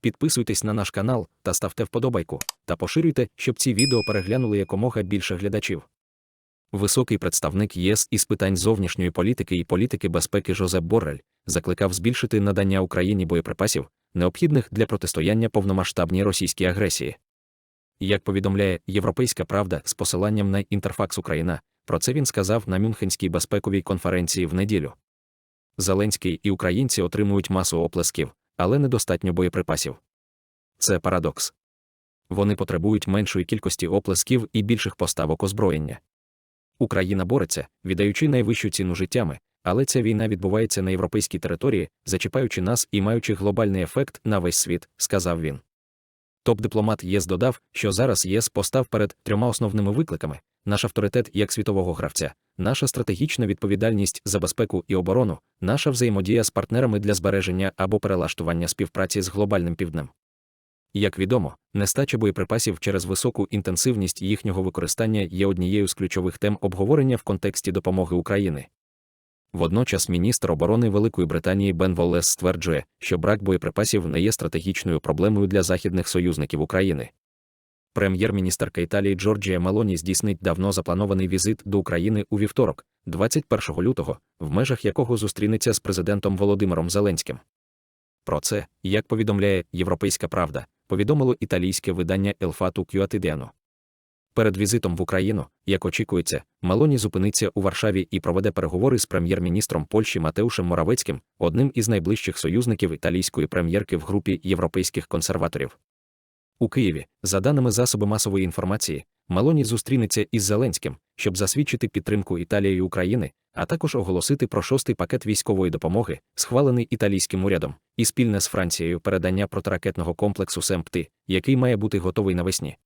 Підписуйтесь на наш канал та ставте вподобайку, та поширюйте, щоб ці відео переглянули якомога більше глядачів. Високий представник ЄС із питань зовнішньої політики і політики безпеки Жозеп Боррель закликав збільшити надання Україні боєприпасів, необхідних для протистояння повномасштабній російській агресії. Як повідомляє Європейська Правда з посиланням на Інтерфакс Україна, про це він сказав на Мюнхенській безпековій конференції в неділю. Зеленський і українці отримують масу оплесків, але недостатньо боєприпасів. Це парадокс. Вони потребують меншої кількості оплесків і більших поставок озброєння. Україна бореться, віддаючи найвищу ціну життями, але ця війна відбувається на європейській території, зачіпаючи нас і маючи глобальний ефект на весь світ, сказав він. Топ-дипломат ЄС додав, що зараз ЄС постав перед трьома основними викликами: наш авторитет як світового гравця, наша стратегічна відповідальність за безпеку і оборону, наша взаємодія з партнерами для збереження або перелаштування співпраці з глобальним півднем. Як відомо, нестача боєприпасів через високу інтенсивність їхнього використання є однією з ключових тем обговорення в контексті допомоги України. Водночас міністр оборони Великої Британії Бен Воллес стверджує, що брак боєприпасів не є стратегічною проблемою для західних союзників України. Прем'єр-міністерка Італії Джорджія Мелоні здійснить давно запланований візит до України у вівторок, 21 лютого, в межах якого зустрінеться з президентом Володимиром Зеленським. Про це, як повідомляє Європейська Правда, повідомило італійське видання Елфату Кюатидіано. Перед візитом в Україну, як очікується, Малоні зупиниться у Варшаві і проведе переговори з прем'єр-міністром Польщі Матеушем Моравецьким, одним із найближчих союзників італійської прем'єрки в групі європейських консерваторів. У Києві, за даними засоби масової інформації, Малоні зустрінеться із Зеленським, щоб засвідчити підтримку Італії і України, а також оголосити про шостий пакет військової допомоги, схвалений італійським урядом, і спільне з Францією передання протиракетного комплексу СЕМПТИ, який має бути готовий навесні.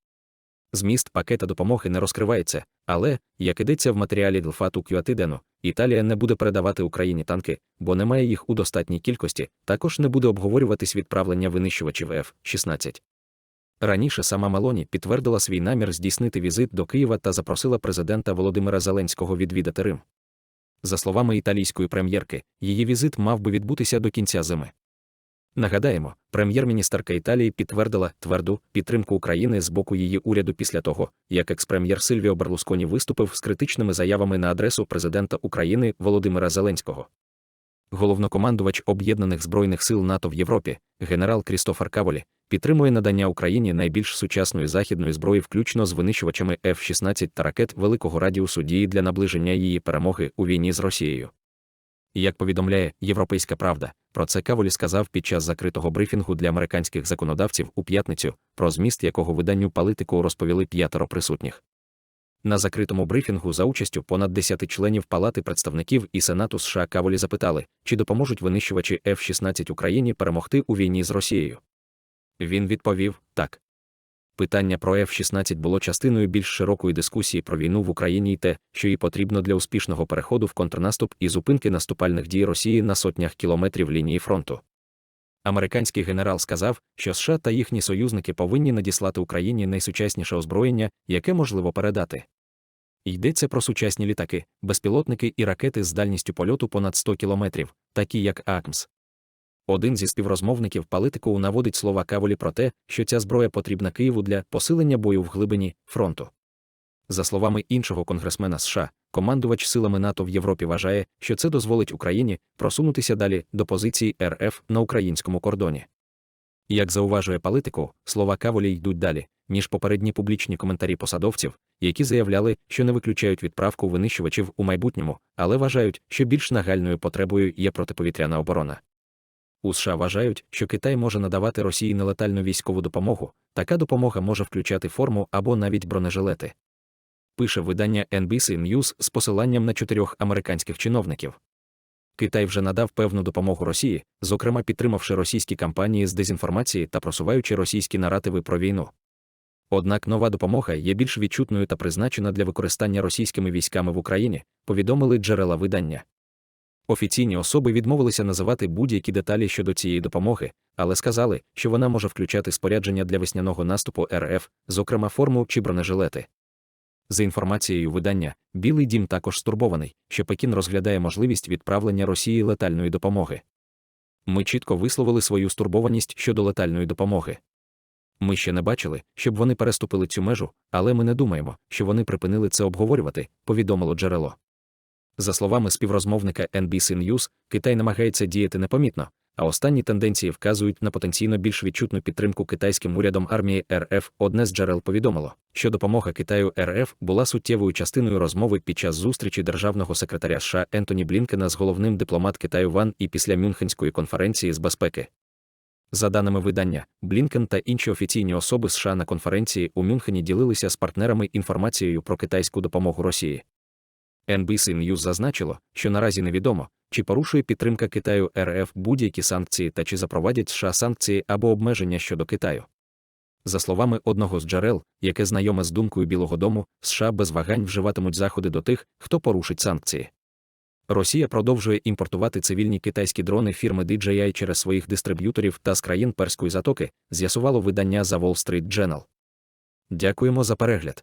Зміст пакета допомоги не розкривається, але, як ідеться в матеріалі Дельфату Кюатидену, Італія не буде передавати Україні танки, бо немає їх у достатній кількості, також не буде обговорюватись відправлення винищувачів F-16. Раніше сама Мелоні підтвердила свій намір здійснити візит до Києва та запросила президента Володимира Зеленського відвідати Рим. За словами італійської прем'єрки, її візит мав би відбутися до кінця зими. Нагадаємо, прем'єр-міністерка Італії підтвердила тверду підтримку України з боку її уряду після того, як екс-прем'єр Сильвіо Берлусконі виступив з критичними заявами на адресу президента України Володимира Зеленського. Головнокомандувач Об'єднаних збройних сил НАТО в Європі, генерал Крістофер Каволі, підтримує надання Україні найбільш сучасної західної зброї, включно з винищувачами F-16 та ракет великого радіусу дії для наближення її перемоги у війні з Росією. Як повідомляє Європейська Правда, про це Каволі сказав під час закритого брифінгу для американських законодавців у п'ятницю, про зміст якого виданню Политику розповіли п'ятеро присутніх. На закритому брифінгу за участю понад 10 членів Палати представників і Сенату США Каволі запитали, чи допоможуть винищувачі F-16 Україні перемогти у війні з Росією. Він відповів так. Питання про F-16 було частиною більш широкої дискусії про війну в Україні і те, що їй потрібно для успішного переходу в контрнаступ і зупинки наступальних дій Росії на сотнях кілометрів лінії фронту. Американський генерал сказав, що США та їхні союзники повинні надіслати Україні найсучасніше озброєння, яке можливо передати. Йдеться про сучасні літаки, безпілотники і ракети з дальністю польоту понад 100 кілометрів, такі як АКМС. Один зі співрозмовників Палитику наводить слова Каволі про те, що ця зброя потрібна Києву для посилення бою в глибині фронту. За словами іншого конгресмена США, командувач силами НАТО в Європі вважає, що це дозволить Україні просунутися далі до позиції РФ на українському кордоні. Як зауважує Палитику, слова Каволі йдуть далі, ніж попередні публічні коментарі посадовців, які заявляли, що не виключають відправку винищувачів у майбутньому, але вважають, що більш нагальною потребою є протиповітряна оборона. У США вважають, що Китай може надавати Росії нелетальну військову допомогу, така допомога може включати форму або навіть бронежилети. Пише видання NBC News з посиланням на чотирьох американських чиновників. Китай вже надав певну допомогу Росії, зокрема підтримавши російські кампанії з дезінформації та просуваючи російські наративи про війну. Однак нова допомога є більш відчутною та призначена для використання російськими військами в Україні, повідомили джерела видання. Офіційні особи відмовилися називати будь-які деталі щодо цієї допомоги, але сказали, що вона може включати спорядження для весняного наступу РФ, зокрема форму чи бронежилети. За інформацією видання, Білий дім також стурбований, що Пекін розглядає можливість відправлення Росії летальної допомоги. Ми чітко висловили свою стурбованість щодо летальної допомоги. Ми ще не бачили, щоб вони переступили цю межу, але ми не думаємо, що вони припинили це обговорювати, повідомило джерело. За словами співрозмовника NBC News, Китай намагається діяти непомітно, а останні тенденції вказують на потенційно більш відчутну підтримку китайським урядом армії РФ. Одне з джерел повідомило, що допомога Китаю РФ була суттєвою частиною розмови під час зустрічі державного секретаря США Ентоні Блінкена з головним дипломат Китаю Ван і після Мюнхенської конференції з безпеки. За даними видання, Блінкен та інші офіційні особи США на конференції у Мюнхені ділилися з партнерами інформацією про китайську допомогу Росії. NBC News зазначило, що наразі невідомо, чи порушує підтримка Китаю РФ будь-які санкції та чи запровадять США санкції або обмеження щодо Китаю. За словами одного з джерел, яке знайоме з думкою Білого Дому, США без вагань вживатимуть заходи до тих, хто порушить санкції. Росія продовжує імпортувати цивільні китайські дрони фірми DJI через своїх дистриб'юторів та з країн Перської затоки, з'ясувало видання The Wall Street Journal. Дякуємо за перегляд.